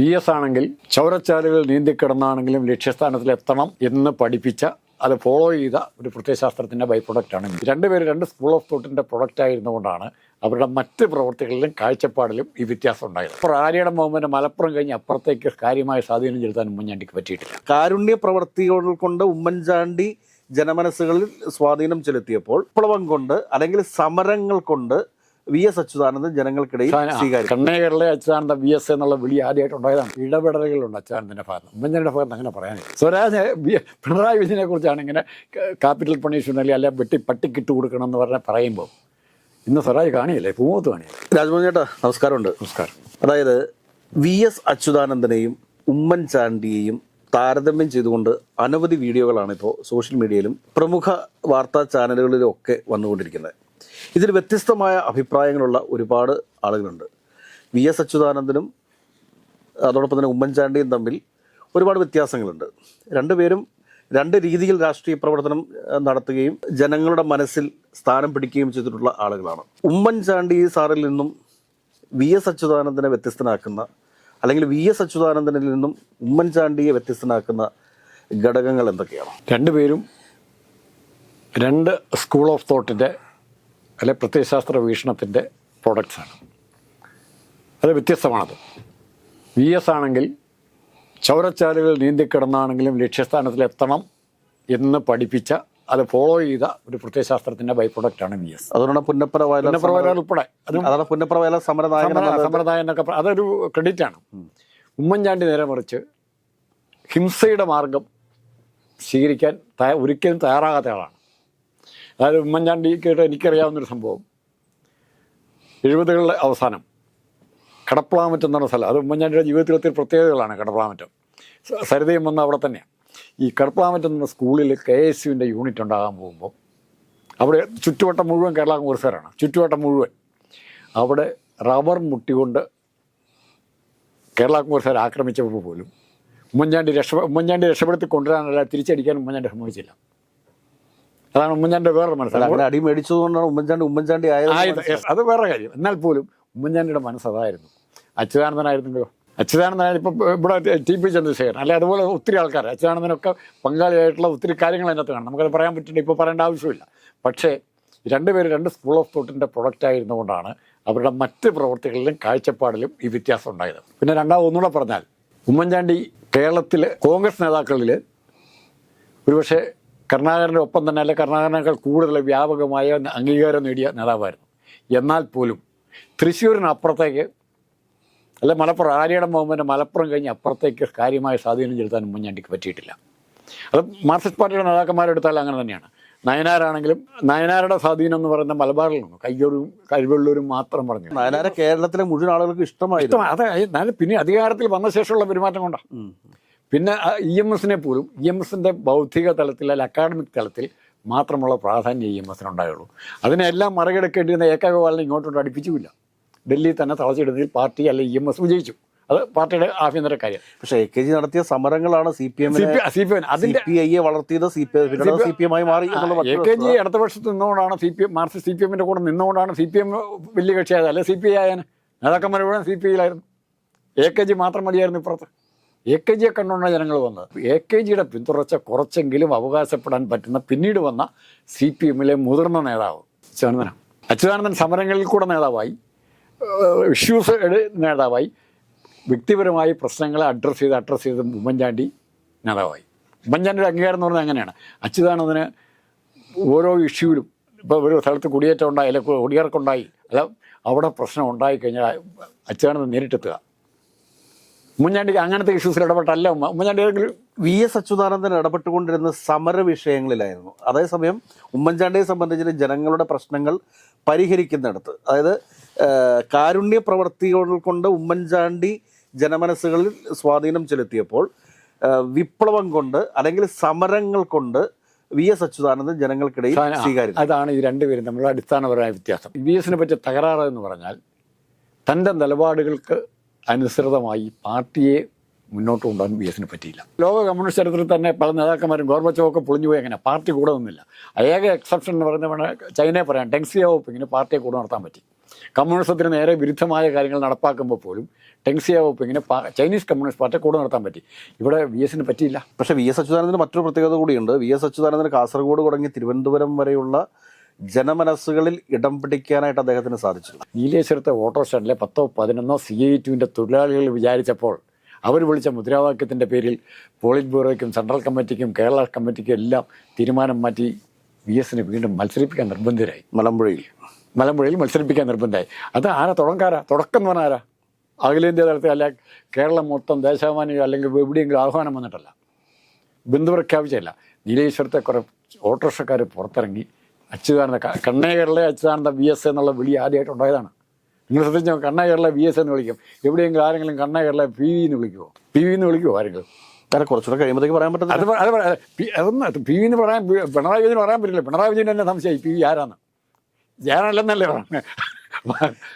V S ആണെങ്കിൽ ചൗരച്ചാലുകൾ നീന്തിക്കിടന്നാണെങ്കിലും ലക്ഷ്യസ്ഥാനത്തിൽ എത്തണം എന്ന് പഠിപ്പിച്ച അത് ഫോളോ ചെയ്ത ഒരു പ്രത്യയശാസ്ത്രത്തിന്റെ ബൈ പ്രൊഡക്റ്റാണ് രണ്ടുപേരും രണ്ട് സ്കൂൾ ഓഫ് തോട്ടിന്റെ പ്രൊഡക്റ്റ് ആയിരുന്നുകൊണ്ടാണ് അവരുടെ മറ്റ് പ്രവർത്തികളിലും കാഴ്ചപ്പാടിലും ഈ വ്യത്യാസം ഉണ്ടായത്. അപ്പോൾ ആര്യയുടെ മോഹന്റെ മലപ്പുറം കഴിഞ്ഞ് അപ്പുറത്തേക്ക് കാര്യമായ സ്വാധീനം ചെലുത്താൻ ഉമ്മൻചാണ്ടിക്ക് പറ്റിയിട്ടില്ല. കാരുണ്യ പ്രവർത്തികൾ കൊണ്ട് ഉമ്മൻചാണ്ടി ജനമനസ്സുകളിൽ സ്വാധീനം ചെലുത്തിയപ്പോൾ വിപ്ലവം കൊണ്ട് അല്ലെങ്കിൽ സമരങ്ങൾ കൊണ്ട് വി എസ് അച്യുതാനന്ദൻ ജനങ്ങൾക്കിടയിൽ സ്വീകരിച്ചു കണ്ണേകരളെ അച്യുതാനന്ദ വി എസ് എന്നുള്ള വിളി ആദ്യമായിട്ട് ഉണ്ടായതാണ്. ഇടപെടലുകളുണ്ട് അച്യുതാനന്ദന്റെ ഭാഗത്ത്. ഉമ്മൻചാണ്ടിയുടെ ഭാഗത്ത് അങ്ങനെ പറയാനില്ല. സ്വരാജ് പിണറായി വിജയനെ കുറിച്ചാണ് ഇങ്ങനെ ക്യാപിറ്റൽ പണിഷ്മെന്റ് അല്ലെ വെട്ടി പട്ടിക്കിട്ട് കൊടുക്കണം എന്ന് പറഞ്ഞാൽ പറയുമ്പോൾ ഇന്ന് സ്വരാജ് കാണിയല്ലേ? പൂമൂത്ത് കാണിയല്ലേ? രാജ്മോഹൻ ചേട്ടാ നമസ്കാരമുണ്ട്. നമസ്കാരം. അതായത് വി എസ് അച്യുതാനന്ദനെയും ഉമ്മൻചാണ്ടിയെയും താരതമ്യം ചെയ്തുകൊണ്ട് അനവധി വീഡിയോകളാണ് ഇപ്പോൾ സോഷ്യൽ മീഡിയയിലും പ്രമുഖ വാർത്താ ചാനലുകളിലും ഒക്കെ വന്നുകൊണ്ടിരിക്കുന്നത്. ഇതിൽ വ്യത്യസ്തമായ അഭിപ്രായങ്ങളുള്ള ഒരുപാട് ആളുകളുണ്ട്. വി എസ് അച്യുതാനന്ദനും അതോടൊപ്പം തന്നെ ഉമ്മൻചാണ്ടിയും തമ്മിൽ ഒരുപാട് വ്യത്യാസങ്ങളുണ്ട്. രണ്ടുപേരും രണ്ട് രീതിയിൽ രാഷ്ട്രീയ പ്രവർത്തനം നടത്തുകയും ജനങ്ങളുടെ മനസ്സിൽ സ്ഥാനം പിടിക്കുകയും ചെയ്തിട്ടുള്ള ആളുകളാണ്. ഉമ്മൻചാണ്ടി സാറിൽ നിന്നും വി എസ് അച്യുതാനന്ദനെ വ്യത്യസ്തനാക്കുന്ന അല്ലെങ്കിൽ വി എസ് അച്യുതാനന്ദനിൽ നിന്നും ഉമ്മൻചാണ്ടിയെ വ്യത്യസ്തനാക്കുന്ന ഘടകങ്ങൾ എന്തൊക്കെയാണ്? രണ്ടുപേരും രണ്ട് സ്കൂൾ ഓഫ് തോട്ടിന്റെ അല്ലെ പ്രത്യയശാസ്ത്ര വീക്ഷണത്തിന്റെ പ്രൊഡക്ട്സാണ് അത് വ്യത്യസ്തമാണത്. വി എസ് ആണെങ്കിൽ ചൗരച്ചാലുകൾ നീന്തിക്കിടന്നാണെങ്കിലും ലക്ഷ്യസ്ഥാനത്തിൽ എത്തണം എന്ന് പഠിപ്പിച്ച അത് ഫോളോ ചെയ്ത ഒരു പ്രത്യയശാസ്ത്രത്തിന്റെ ബൈ പ്രൊഡക്റ്റാണ് വി എസ് അതുകൊണ്ട് വയലാർ പുന്നപ്രവര ഉൾപ്പെടെ. അതും അതാണ് പുന്നപ്പര വയലാർ സമരനായകൻ എന്നൊക്കെ അതൊരു ക്രെഡിറ്റ് ആണ്. ഉമ്മൻചാണ്ടി നേരെ മറിച്ച് ഹിംസയുടെ മാർഗം സ്വീകരിക്കാൻ ഒരിക്കലും തയ്യാറാകാത്ത ആളാണ്. അതായത് ഉമ്മൻചാണ്ടി കേട്ട് എനിക്കറിയാവുന്നൊരു സംഭവം. എഴുപതുകളുടെ അവസാനം. കടപ്ലാമറ്റം എന്ന് സ്ഥലം. അത് ഉമ്മൻചാണ്ടിയുടെ ജീവിതത്തിൽ ഒത്തിരി പ്രത്യേകതകളാണ് കടപ്ലാമറ്റം. സരിതയും വന്ന അവിടെ തന്നെയാണ് ഈ കടപ്ലാമറ്റം എന്ന സ്കൂളിൽ കെ എസ് യുവിന്റെ യൂണിറ്റ് ഉണ്ടാകാൻ പോകുമ്പോൾ അവിടെ ചുറ്റുവട്ടം മുഴുവൻ കേരള കോൺഗ്രസ്സുകാരാണ്. ചുറ്റുവട്ടം മുഴുവൻ. അവിടെ റബ്ബർ മുട്ടികൊണ്ട് കേരള കോൺഗ്രസ്സുകാർ ആക്രമിച്ചപ്പോൾ പോലും ഉമ്മൻചാണ്ടി രക്ഷ ഉമ്മൻചാണ്ടി രക്ഷപ്പെടുത്തി കൊണ്ടുവരാനല്ല തിരിച്ചടിക്കാൻ ഉമ്മൻചാണ്ടി സമ്മതിച്ചില്ല. അതാണ് ഉമ്മൻചാണ്ടിയുടെ വേറൊരു മനസ്സിലാക്കുന്നത് അടി മേടിച്ചതുകൊണ്ടാണ് ഉമ്മൻചാണ്ടി ഉമ്മൻചാണ്ടി ആയത് അത് വേറെ കാര്യം. എന്നാൽ പോലും ഉമ്മൻചാണ്ടിയുടെ മനസ്സ് അതായിരുന്നു. അച്യുതാനന്ദനായിരുന്നല്ലോ. അച്യുതാനന്ദനായ ഇപ്പം ഇവിടെ ടി പി ചന്ദ്രശേഖരൻ അല്ലെ അതുപോലെ ഒത്തിരി ആൾക്കാർ അച്യുതാനന്ദനൊക്കെ പങ്കാളിയായിട്ടുള്ള ഒത്തിരി കാര്യങ്ങൾ അതിനകത്ത് കാണാം. നമുക്കത് പറയാൻ പറ്റില്ല ഇപ്പോൾ പറയേണ്ട ആവശ്യമില്ല. പക്ഷേ രണ്ടുപേരും രണ്ട് സ്കൂൾ ഓഫ് തോട്ടിന്റെ പ്രൊഡക്റ്റ് ആയിരുന്നുകൊണ്ടാണ് അവരുടെ മറ്റ് പ്രവർത്തികളിലും കാഴ്ചപ്പാടിലും ഈ വ്യത്യാസം ഉണ്ടായത്. പിന്നെ രണ്ടാമത് ഒന്നുകൂടെ പറഞ്ഞാൽ ഉമ്മൻചാണ്ടി കേരളത്തിൽ കോൺഗ്രസ് നേതാക്കളിൽ ഒരുപക്ഷെ കരുണാകരന്റെ ഒപ്പം തന്നെ അല്ലെ കരുണാകരനേക്കാൾ കൂടുതൽ വ്യാപകമായ അംഗീകാരം നേടിയ നേതാവായിരുന്നു. എന്നാൽ പോലും തൃശ്ശൂരിനപ്പുറത്തേക്ക് അല്ലെ മലപ്പുറം ആര്യയുടെ മുഹമ്മദിന്റെ മലപ്പുറം കഴിഞ്ഞ് അപ്പുറത്തേക്ക് കാര്യമായ സ്വാധീനം ചെലുത്താൻ ഉമ്മൻചാണ്ടിക്ക് പറ്റിയിട്ടില്ല. അത് മാർക്സിസ്റ്റ് പാർട്ടിയുടെ നേതാക്കന്മാരെടുത്താൽ അങ്ങനെ തന്നെയാണ്. നയനാരാണെങ്കിലും നയനാരുടെ സ്വാധീനം എന്ന് പറയുന്ന മലബാറിൽ നിന്നു കയ്യൂരും കഴിവുള്ളൂരും മാത്രം പറഞ്ഞു നയനാര കേരളത്തിലെ മുഴുവൻ ആളുകൾക്ക് ഇഷ്ടമായിരുന്നു. അതെ എന്നാലും പിന്നെ അധികാരത്തിൽ വന്ന ശേഷമുള്ള പെരുമാറ്റം കൊണ്ടാണ്. പിന്നെ ഇ എം എസിനെ പോലും ഇ എം എസിന്റെ ബൗദ്ധിക തലത്തിൽ അല്ല അക്കാഡമിക് തലത്തിൽ മാത്രമുള്ള പ്രാധാന്യം ഇ എം എസിനുണ്ടായുള്ളൂ അതിനെല്ലാം മറികടക്കേണ്ടിയിരുന്ന ഏകഗോപാലിനെ ഇങ്ങോട്ടോട്ട് അടുപ്പിച്ചുമില്ല ഡൽഹി തന്നെ തളച്ചിടുന്നതിൽ പാർട്ടി അല്ലെ ഇ എം എസ് വിജയിച്ചു അത് പാർട്ടിയുടെ ആഭ്യന്തര കാര്യം പക്ഷേ എ കെ ജി നടത്തിയ സമരങ്ങളാണ് C P M C P M അതിന്റെ അതിന്റെ പി ഐയെ വളർത്തിയത് C P M C P M ആയി മാറി എ കെ ജി വർഷത്ത് നിന്നുകൊണ്ടാണ് C P M Marxist C P എമ്മിന്റെ കൂടെ നിന്നുകൊണ്ടാണ് സി പി എം വലിയ കക്ഷിയായത് അല്ലെ സി പി ഐ ആയാലും നേതാക്കന്മാർ മുഴുവൻ സി പി ഐയിലായിരുന്നു എ കെ ജി മാത്രം മതിയായിരുന്നു ഇപ്പുറത്ത് എ കെ ജിയെ കണ്ടുകൊണ്ടാണ് ജനങ്ങൾ വന്നത്. എ കെ ജിയുടെ പിന്തുടർച്ച കുറച്ചെങ്കിലും അവകാശപ്പെടാൻ പറ്റുന്ന പിന്നീട് വന്ന സി പി എമ്മിലെ മുതിർന്ന നേതാവ് അച്യുതാനന്ദനാണ്. അച്യുതാനന്ദൻ സമരങ്ങളിൽ കൂടെ നേതാവായി. ഇഷ്യൂസ് നേതാവായി. വ്യക്തിപരമായി പ്രശ്നങ്ങളെ അഡ്രസ്സ് ചെയ്ത് അഡ്രസ്സ് ചെയ്ത് ഉമ്മൻചാണ്ടി നേതാവായി. ഉമ്മൻചാണ്ടിയുടെ അംഗീകാരം എന്ന് പറഞ്ഞാൽ അങ്ങനെയാണ് അച്യുതാനന്ദന് ഓരോ ഇഷ്യൂവിലും ഇപ്പോൾ ഒരു സ്ഥലത്ത് കുടിയേറ്റം ഉണ്ടായി അല്ലെങ്കിൽ കുടിയേറക്കുണ്ടായി അല്ല അവിടെ പ്രശ്നം ഉണ്ടായി കഴിഞ്ഞാൽ അച്യുതാനന്ദൻ നേരിട്ടെത്തുക. ഉമ്മൻചാണ്ടിക്ക് അങ്ങനത്തെ ഇഷ്യൂസിൽ ഇടപെട്ടല്ല ഉമ്മ. ഉമ്മൻചാണ്ടി ഏതെങ്കിലും വി എസ് അച്യുതാനന്ദൻ ഇടപെട്ടുകൊണ്ടിരുന്ന സമര വിഷയങ്ങളിലായിരുന്നു. അതേസമയം ഉമ്മൻചാണ്ടിയെ സംബന്ധിച്ച് ജനങ്ങളുടെ പ്രശ്നങ്ങൾ പരിഹരിക്കുന്നിടത്ത്. അതായത് കാരുണ്യ പ്രവർത്തികൾ കൊണ്ട് ഉമ്മൻചാണ്ടി ജനമനസ്സുകളിൽ സ്വാധീനം ചെലുത്തിയപ്പോൾ വിപ്ലവം കൊണ്ട് അല്ലെങ്കിൽ സമരങ്ങൾ കൊണ്ട് വി എസ് അച്യുതാനന്ദൻ ജനങ്ങൾക്കിടയിൽ സ്വീകാര്യം അതാണ് ഈ രണ്ടുപേരും തമ്മിലുള്ള അടിസ്ഥാനപരമായ വ്യത്യാസം. വി എസിനെ പറ്റിയ തകരാറ് എന്ന് പറഞ്ഞാൽ തന്റെ നിലപാടുകൾക്ക് അനുസൃതമായി പാർട്ടിയെ മുന്നോട്ട് കൊണ്ടുപോകാൻ വി എസിന് പറ്റിയില്ല. ലോക കമ്മ്യൂണിസ്റ്റ് ചരിത്രത്തിൽ തന്നെ പല നേതാക്കന്മാരും ഗോർബച്ചോവൊക്കെ പൊളിഞ്ഞു പോയി അങ്ങനെ പാർട്ടി കൂടെ നിന്നില്ല. ഏക എക്സെപ്ഷൻ എന്ന് പറയുന്നത് വേണേ ചൈനയെ പറയാം. ഇങ്ങനെ പാർട്ടിയെ കൂടെ നടത്താൻ പറ്റി. കമ്മ്യൂണിസത്തിന് നേരെ വിരുദ്ധമായ കാര്യങ്ങൾ നടപ്പാക്കുമ്പോൾ പോലും ടെങ്സിയാവോപ്പ് ഇങ്ങനെ ചൈനീസ് കമ്മ്യൂണിസ്റ്റ് പാർട്ടിയെ കൂടെ നടത്താൻ പറ്റി. ഇവിടെ വി എസിന് പറ്റിയില്ല. പക്ഷേ വി എസ് അച്യുതാനന്ദന് മറ്റൊരു പ്രത്യേകത കൂടിയുണ്ട്. വി എസ് അച്യുതാനന്ദന് കാസർഗോഡ് തുടങ്ങി തിരുവനന്തപുരം വരെയുള്ള ജനമനസ്സുകളിൽ ഇടം പിടിക്കാനായിട്ട് അദ്ദേഹത്തിന് സാധിച്ചു. നീലേശ്വരത്തെ ഓട്ടോ സ്റ്റാൻഡിലെ പത്തോ പതിനൊന്നോ സി ഐ ടുവിന്റെ തൊഴിലാളികൾ വിചാരിച്ചപ്പോൾ അവർ വിളിച്ച മുദ്രാവാക്യത്തിന്റെ പേരിൽ പോളിറ്റ് ബ്യൂറോയ്ക്കും സെൻട്രൽ കമ്മിറ്റിക്കും കേരള കമ്മിറ്റിക്കും എല്ലാം തീരുമാനം മാറ്റി വി എസിനെ വീണ്ടും മത്സരിപ്പിക്കാൻ നിർബന്ധിതരായി മലമ്പുഴയിൽ. മലമ്പുഴയിൽ മത്സരിപ്പിക്കാൻ നിർബന്ധമായി അത് ആരാ? തുടങ്ങാരാ? തുടക്കം എന്ന് പറഞ്ഞാൽ ആരാ അഖിലേന്ത്യാ തലത്തിൽ അല്ല കേരളം മൊത്തം ദേശാഭിമാനികൾ അല്ലെങ്കിൽ എവിടെയെങ്കിലും ആഹ്വാനം വന്നിട്ടല്ല. ബന്ധു പ്രഖ്യാപിച്ചല്ല നീലേശ്വരത്തെ കുറേ ഓട്ടോറിക്ഷക്കാർ പുറത്തിറങ്ങി അച്യുതാനന്ദ കണ്ണേകരളെ കണ്ണേ കേരള അച്യുതാനന്ദ വി എസ് എന്നുള്ള വിളി ആദ്യമായിട്ട് ഉണ്ടായതാണ്. നിങ്ങൾ ശ്രദ്ധിച്ചോ കണ്ണേ കേരള വി എസ് എന്ന് വിളിക്കും. എവിടെയെങ്കിലും ആരെങ്കിലും കണ്ണേ കേരള പി വി എന്ന് വിളിക്കുമോ പി വി എന്ന് വിളിക്കുമോ ആരെങ്കിലും? കാരണം കുറച്ചുകൂടെ കഴിയുമ്പോഴത്തേക്ക് പറയാൻ പറ്റുന്നത് അത് അത് പി- അതൊന്നും അത് പി വി എന്ന് പറയാൻ പിണറായി വിജയന് പറയാൻ പറ്റില്ല. പിണറായി വിജയൻ തന്നെ സംശയമായി പി വി ആരാന്ന്. ഞാനല്ലെന്നല്ലേ പറഞ്ഞത്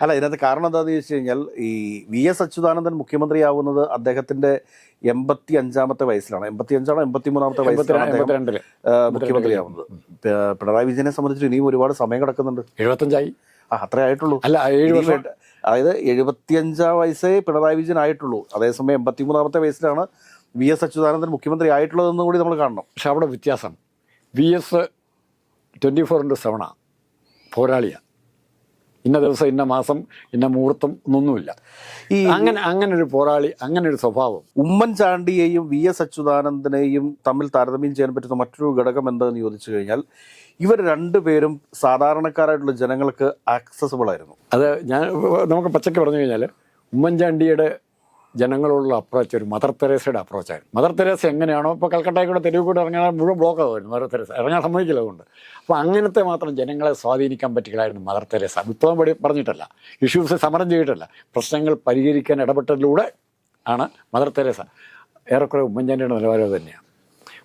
അല്ല ഇതിനകത്ത് കാരണം എന്താണെന്ന് ചോദിച്ചു കഴിഞ്ഞാൽ ഈ വി എസ് അച്യുതാനന്ദൻ മുഖ്യമന്ത്രിയാവുന്നത് അദ്ദേഹത്തിന്റെ എൺപത്തി അഞ്ചാമത്തെ വയസ്സിലാണ് എൺപത്തി അഞ്ചാണോ എൺപത്തി മൂന്നാമത്തെ വയസ്സിലാണ് മുഖ്യമന്ത്രിയാവുന്നത് പിണറായി വിജയനെ സംബന്ധിച്ച് ഇനിയും ഒരുപാട് സമയം കിടക്കുന്നുണ്ട്. എഴുപത്തഞ്ചായി. ആ അത്രേ ആയിട്ടുള്ളൂ. അല്ല അതായത് എഴുപത്തിയഞ്ചാം വയസ്സേ പിണറായി വിജയൻ ആയിട്ടുള്ളൂ. അതേസമയം എൺപത്തി മൂന്നാമത്തെ വയസ്സിലാണ് വി എസ് അച്യുതാനന്ദൻ മുഖ്യമന്ത്രി ആയിട്ടുള്ളതെന്ന് കൂടി നമ്മൾ കാണണം. പക്ഷെ അവിടെ വ്യത്യാസം. V S twenty four into സെവനാണ് പോരാളിയാണ് ഇന്ന ദിവസം ഇന്ന മാസം ഇന്ന മുഹൂർത്തം ഒന്നൊന്നുമില്ല ഈ അങ്ങനെ അങ്ങനെ ഒരു പോരാളി അങ്ങനെ ഒരു സ്വഭാവം. ഉമ്മൻചാണ്ടിയെയും വി എസ് അച്യുതാനന്ദനെയും തമ്മിൽ താരതമ്യം ചെയ്യാൻ പറ്റുന്ന മറ്റൊരു ഘടകം എന്താണെന്ന് ചോദിച്ചു കഴിഞ്ഞാൽ ഇവർ രണ്ടുപേരും സാധാരണക്കാരായിട്ടുള്ള ജനങ്ങൾക്ക് ആക്സസിബിൾ ആയിരുന്നു. അത് ഞാൻ നമുക്ക് പച്ചക്ക് പറഞ്ഞു കഴിഞ്ഞാൽ ഉമ്മൻചാണ്ടിയുടെ ജനങ്ങളോടുള്ള അപ്രോച്ച് ഒരു മദർ തെരേസയുടെ അപ്രോച്ചായിരുന്നു മദർ തെരേസ എങ്ങനെയാണോ ഇപ്പോൾ കൽക്കട്ടയിൽ കൂടെ തെരുവ് കൂടെ ഇറങ്ങാൻ മുഴുവൻ ബ്ലോക്ക് ആകുമായിരുന്നു മദർ തെരേസ ഇറങ്ങാൻ സമ്മതിക്കില്ല അതുകൊണ്ട്. അപ്പോൾ അങ്ങനത്തെ മാത്രം ജനങ്ങളെ സ്വാധീനിക്കാൻ പറ്റുകയായിരുന്നു മദർ തെരേസ വിപ്ലവം പടി പറഞ്ഞിട്ടല്ല. ഇഷ്യൂസ് സമരം ചെയ്തിട്ടല്ല. പ്രശ്നങ്ങൾ പരിഹരിക്കാൻ ഇടപെട്ടതിലൂടെ ആണ് മദർ തെരേസ ഏറെക്കുറെ ഉമ്മൻചാണ്ടിയുടെ നിലവാരം തന്നെയാണ്.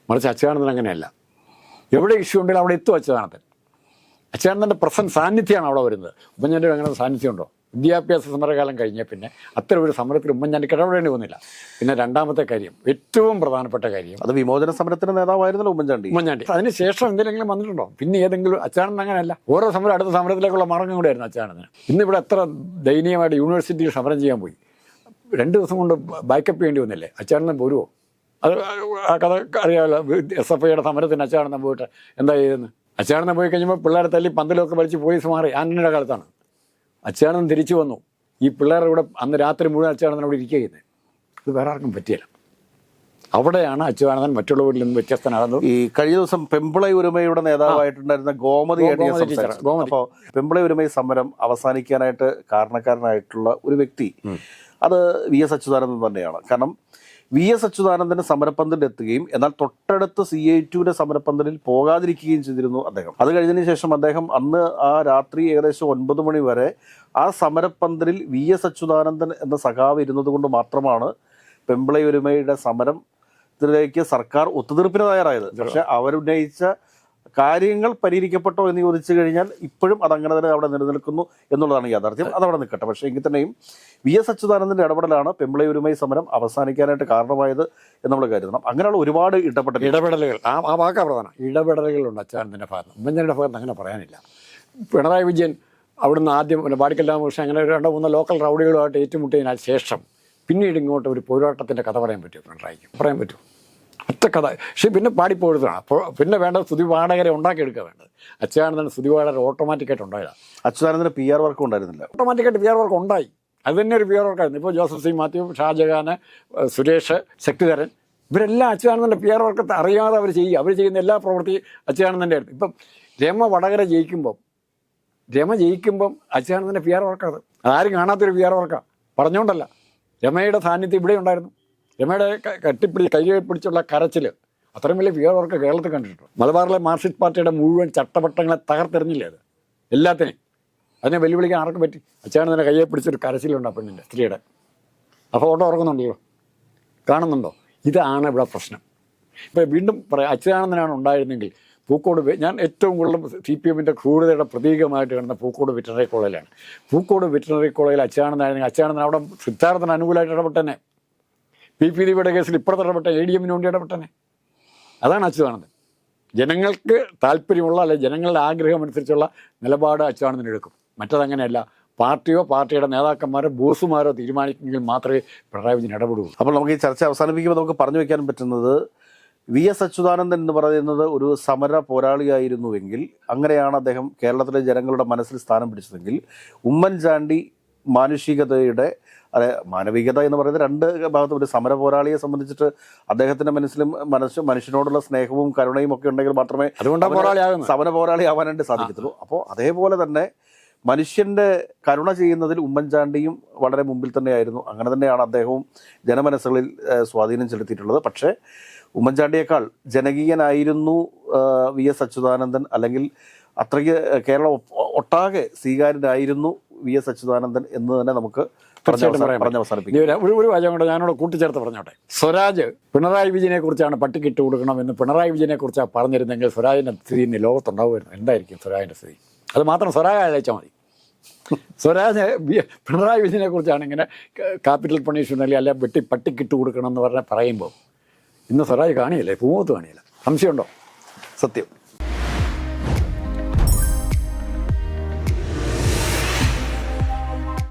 മറിച്ച് അച്യുതാനന്ദൻ അങ്ങനെയല്ല. എവിടെ ഇഷ്യൂ ഉണ്ടെങ്കിലും അവിടെ എത്തും അച്യുതാനന്ദൻ അച്യുതാനന്ദന്റെ പ്രസൻ സാന്നിധ്യമാണ് അവിടെ വരുന്നത്. ഉമ്മൻചാണ്ടിയുടെ അങ്ങനെ സാന്നിധ്യമുണ്ടോ? വിദ്യാഭ്യാസ സമരകാലം കഴിഞ്ഞ പിന്നെ അത്തരം ഒരു സമരത്തിൽ ഉമ്മൻചാണ്ടിക്ക് ഇടപെടേണ്ടി വന്നില്ല. പിന്നെ രണ്ടാമത്തെ കാര്യം ഏറ്റവും പ്രധാനപ്പെട്ട കാര്യം അത് വിമോചന സമരത്തിന്റെ നേതാവായിരുന്നല്ലോ ഉമ്മൻചാണ്ടി. ഉമ്മൻചാണ്ടി. അതിനുശേഷം എന്തെങ്കിലും വന്നിട്ടുണ്ടോ? പിന്നെ ഏതെങ്കിലും അച്യുതാനന്ദൻ അങ്ങനെയല്ല. ഓരോ സമരം അടുത്ത സമരത്തിലേക്കുള്ള മാർഗം കൂടെയായിരുന്നു ഇന്ന് ഇന്നിവിടെ എത്ര ദയനീയമായിട്ട് യൂണിവേഴ്സിറ്റിയിൽ സമരം ചെയ്യാൻ പോയി. രണ്ട് ദിവസം കൊണ്ട് ബാക്കപ്പ് ചെയ്യേണ്ടി വന്നില്ലേ? അച്യുതാനന്ദൻ പോരുമോ അത് ആ കഥ അറിയാമല്ലോ എസ് എഫ് ഐയുടെ സമരത്തിന് അച്യുതാനന്ദൻ പോയിട്ട് എന്താ ചെയ്തെന്ന് അച്യുതാനന്ദൻ പോയി കഴിഞ്ഞപ്പോൾ പിള്ളേരെ തല്ലി പന്തലൊക്കെ വലിച്ച് പോലീസ് മാറി. ആന്റണിയുടെ കാലത്താണ്. അച്ചാടനം തിരിച്ചു വന്നു. ഈ പിള്ളേർ ഇവിടെ അന്ന് രാത്രി മുഴുവൻ അച്ചാടനം അവിടെ ഇരിക്കുന്നത് ഇത് വേറെ ആർക്കും പറ്റിയില്ല. അവിടെയാണ് അച്യുതാനന്ദൻ മറ്റുള്ളവരിൽ നിന്ന് വ്യത്യസ്തനാകുന്നത്. ഈ കഴിഞ്ഞ ദിവസം പെമ്പിളൈ ഉരുമയുടെ നേതാവായിട്ടുണ്ടായിരുന്ന ഗോമതി. അപ്പോൾ പെമ്പിളൈ ഉരുമൈ സമരം അവസാനിക്കാനായിട്ട് കാരണക്കാരനായിട്ടുള്ള ഒരു വ്യക്തി. അത് വി എസ് അച്യുതാനന്ദൻ തന്നെയാണ്. കാരണം വി എസ് അച്യുതാനന്ദന് സമരപ്പന്തലിൽ എത്തുകയും എന്നാൽ തൊട്ടടുത്ത് സി ഐ ടുവിന്റെ സമരപ്പന്തലിൽ പോകാതിരിക്കുകയും ചെയ്തിരുന്നു അദ്ദേഹം. അത് കഴിഞ്ഞതിന് ശേഷം അദ്ദേഹം അന്ന് ആ രാത്രി ഏകദേശം ഒൻപത് മണി വരെ ആ സമരപ്പന്തലിൽ വി എസ് അച്യുതാനന്ദൻ എന്ന സഖാവ് ഇരുന്നത് കൊണ്ട് മാത്രമാണ് പെമ്പിളയൊരുമയുടെ ഒരുമയുടെ സമരം ഇതിലേക്ക് സർക്കാർ ഒത്തുതീർപ്പിന് തയ്യാറായത്. പക്ഷെ അവരുന്നയിച്ച കാര്യങ്ങൾ പരിഹരിക്കപ്പെട്ടോ എന്ന് ചോദിച്ചു കഴിഞ്ഞാൽ ഇപ്പോഴും അതങ്ങനെ തന്നെ അവിടെ നിലനിൽക്കുന്നു എന്നുള്ളതാണ് യാഥാർത്ഥ്യം. അതവിടെ നിൽക്കട്ടെ. പക്ഷേ എങ്കിൽ തന്നെയും വി എസ് അച്യുതാനന്ദന്റെ ഇടപെടലാണ് പെമ്പിളയൂരുമായി സമരം അവസാനിക്കാനായിട്ട് കാരണമായത് എന്ന് നമ്മൾ കരുതണം അങ്ങനെയുള്ള ഒരുപാട് ഇടപെടൽ ഇടപെടലുകൾ. ആ ആ വാക്കാ പ്രധാനം ഇടപെടലുകളുണ്ട് അച്യുതാനന്ദന്റെ ഭാഗത്ത്. ഉമ്മൻചാണ്ടിയുടെ ഭാഗത്ത് അങ്ങനെ പറയാനില്ല. പിണറായി വിജയൻ അവിടുന്ന് ആദ്യം ബാടിക്കൽ രാമകൃഷ്ണൻ അങ്ങനെ രണ്ടോ മൂന്നോ ലോക്കൽ റൗഡികളുമായിട്ട് ഏറ്റുമുട്ടിയതിനാൽ ശേഷം പിന്നീട് ഇങ്ങോട്ട് ഒരു പോരാട്ടത്തിന്റെ കഥ പറയാൻ പറ്റുമോ പിണറായിക്ക്? പറയാൻ പറ്റുമോ? ഒറ്റ കഥ. പക്ഷേ പിന്നെ പാടിപ്പോഴുതാണ് അപ്പോൾ പിന്നെ വേണ്ട സ്തുതി പാടകരെ ഉണ്ടാക്കിയെടുക്കുക വേണ്ടത്. അച്യുതാനന്ദൻ സ്തുതി പാടകർ ഓട്ടോമാറ്റിക്കായിട്ട് ഉണ്ടായതാണ് അച്യുതാനന്ദന് പി ആർ വർക്ക് ഉണ്ടായിരുന്നില്ല. ഓട്ടോമാറ്റിക്കായിട്ട് പി ആർ വർക്ക് ഉണ്ടായി. അത് തന്നെ ഒരു പി ആർ വർക്കായിരുന്നു ഇപ്പോൾ ജോസഫ് സി. മാത്യു ഷാജഹാൻ സുരേഷ് ശക്തിധരൻ ഇവരെല്ലാം അച്യുതാനന്ദന്റെ പി ആർ വർക്ക് അറിയാതെ അവർ ചെയ്യുക. അവർ ചെയ്യുന്ന എല്ലാ പ്രവൃത്തി അച്യുതാനന്ദന്റെ ആയിരുന്നു. ഇപ്പം രമ വടകര ജയിക്കുമ്പം രമ ജയിക്കുമ്പം അച്യുതാനന്ദന്റെ പി ആർ വർക്കാണ് അതാരും കാണാത്തൊരു പി ആർ വർക്കാണ് പറഞ്ഞുകൊണ്ടല്ല രമയുടെ സാന്നിധ്യം ഇവിടെ ഉണ്ടായിരുന്നു രമയുടെ കട്ടിപ്പിടി കൈ പിടിച്ചുള്ള കരച്ചിൽ അത്രയും വലിയ പി ആർ വർക്ക് കേരളത്തിൽ കണ്ടിട്ടുണ്ട്. മലബാറിലെ മാർക്സിസ്റ്റ് പാർട്ടിയുടെ മുഴുവൻ ചട്ടവട്ടങ്ങളെ തകർത്തെറിഞ്ഞില്ലേ അത്? എല്ലാത്തിനെയും. അതിനെ വെല്ലുവിളിക്കാൻ ആർക്കും പറ്റി? അച്ഛാണ് തന്നെ കയ്യെ പിടിച്ചൊരു കരച്ചിലുണ്ട് ആ പെണ്ണിന്റെ സ്ത്രീയുടെ. ആ ഫോട്ടോ ഓർക്കുന്നുണ്ടല്ലോ? കാണുന്നുണ്ടോ? ഇതാണ് ഇവിടെ പ്രശ്നം. ഇപ്പോൾ വീണ്ടും പറയാം അച്യുതാനന്ദനാണ് ഉണ്ടായിരുന്നെങ്കിൽ പൂക്കോട് ഞാൻ ഏറ്റവും കൂടുതൽ സി പി എമ്മിന്റെ ക്രൂരതയുടെ പ്രതീകമായിട്ട് കാണുന്ന പൂക്കോട് വെറ്റിനറി കോളേജിലാണ് പൂക്കോട് വെറ്റിനറി കോളേജിൽ അച്യുതാനന്ദനായിരുന്നെങ്കിൽ അച്യുതാനന്ദൻ അവിടെ സിദ്ധാർത്ഥന് അനുകൂലമായിട്ട് ഇടപെട്ടനെ പി പി ഡിയുടെ കേസിൽ ഇപ്പുറത്ത് ഇടപെട്ട എ ഡി എമ്മിന് വേണ്ടി ഇടപെട്ടനെ അതാണ് അച്യുതാനന്ദൻ ജനങ്ങൾക്ക് താല്പര്യമുള്ള അല്ലെ ജനങ്ങളുടെ ആഗ്രഹം അനുസരിച്ചുള്ള നിലപാട് അച്യുതാനന്ദൻ എടുക്കും. മറ്റതങ്ങനെയല്ല പാർട്ടിയോ പാർട്ടിയുടെ നേതാക്കന്മാരോ ബോസുമാരോ തീരുമാനിക്കുമെങ്കിൽ മാത്രമേ പിണറായി വിജയൻ ഇടപെടുകയുള്ളൂ. അപ്പോൾ നമുക്ക് ഈ ചർച്ച അവസാനിപ്പിക്കുമ്പോൾ നമുക്ക് പറഞ്ഞു വയ്ക്കാൻ പറ്റുന്നത് വി എസ് അച്യുതാനന്ദൻ എന്ന് പറയുന്നത് ഒരു സമര പോരാളിയായിരുന്നുവെങ്കിൽ അങ്ങനെയാണ് അദ്ദേഹം കേരളത്തിലെ ജനങ്ങളുടെ മനസ്സിൽ സ്ഥാനം പിടിച്ചതെങ്കിൽ ഉമ്മൻചാണ്ടി മാനുഷികതയുടെ അതെ മാനവികത എന്ന് പറയുന്നത് രണ്ട് ഭാഗത്തും ഒരു സമര പോരാളിയെ സംബന്ധിച്ചിട്ട് അദ്ദേഹത്തിന്റെ മനസ്സിലും മനസ്സ് മനുഷ്യനോടുള്ള സ്നേഹവും കരുണയും ഒക്കെ ഉണ്ടെങ്കിൽ മാത്രമേ. സമര പോരാളി ആവാനായിട്ട് സാധിക്കത്തുള്ളൂ. അപ്പോൾ അതേപോലെ തന്നെ മനുഷ്യന്റെ കരുണ ചെയ്യുന്നതിൽ ഉമ്മൻചാണ്ടിയും വളരെ മുമ്പിൽ തന്നെയായിരുന്നു. അങ്ങനെ തന്നെയാണ് അദ്ദേഹവും ജനമനസ്സുകളിൽ സ്വാധീനം ചെലുത്തിയിട്ടുള്ളത്. പക്ഷേ ഉമ്മൻചാണ്ടിയേക്കാൾ ജനകീയനായിരുന്നു വി എസ് അച്യുതാനന്ദൻ അല്ലെങ്കിൽ അത്രയ്ക്ക് കേരളം ഒട്ടാകെ സ്വീകാര്യനായിരുന്നു. വി എസ് അച്യുതാനന്ദൻ എന്ന് തന്നെ നമുക്ക് ഒരു- വാചകം കൂടെ ഞാനോട് കൂട്ടിച്ചേർത്ത് പറഞ്ഞോട്ടെ. സ്വരാജ് പിണറായി വിജയനെ കുറിച്ചാണ് പട്ടിക്കിട്ട് കൊടുക്കണമെന്ന് പിണറായി വിജയനെ കുറിച്ചാണ് പറഞ്ഞിരുന്നെങ്കിൽ സ്വരാജിന്റെ സ്ഥിതി ഇന്ന് ലോകത്തുണ്ടാവുമായിരുന്നു. എന്തായിരിക്കും സ്വരാജിന്റെ സ്ഥിതി? അത് മാത്രം സ്വരാജ് അയച്ചാൽ മതി. സ്വരാജ് പിണറായി വിജയനെ കുറിച്ചാണ് ഇങ്ങനെ കാപ്പിറ്റൽ പണിഷ്മെന്റ് അല്ലെ വെട്ടി പട്ടിക്കിട്ട് കൊടുക്കണം എന്ന് പറഞ്ഞ പറയുമ്പോൾ ഇന്ന് സ്വരാജ് കാണിയില്ലേ? പൂമൂത്ത് കാണിയില്ല? സംശയമുണ്ടോ? സത്യം.